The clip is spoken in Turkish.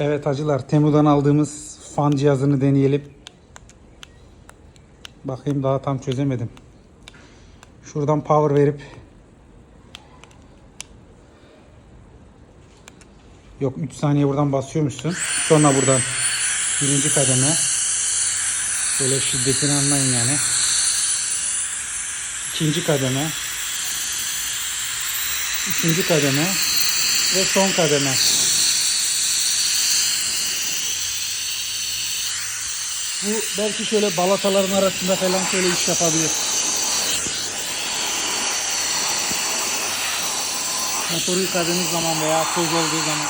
Evet hacılar Temu'dan aldığımız fan cihazını deneyelim. Bakayım daha tam çözemedim. Şuradan power verip Yok 3 saniye buradan basıyormuşsun. Sonra buradan birinci kademe. Böyle şiddetini anlayın yani. İkinci kademe. Üçüncü kademe. Ve son kademe. Bu belki şöyle balataların arasında falan şöyle iş yapabilir. Motoru yıkadığınız zaman veya toz olduğu zaman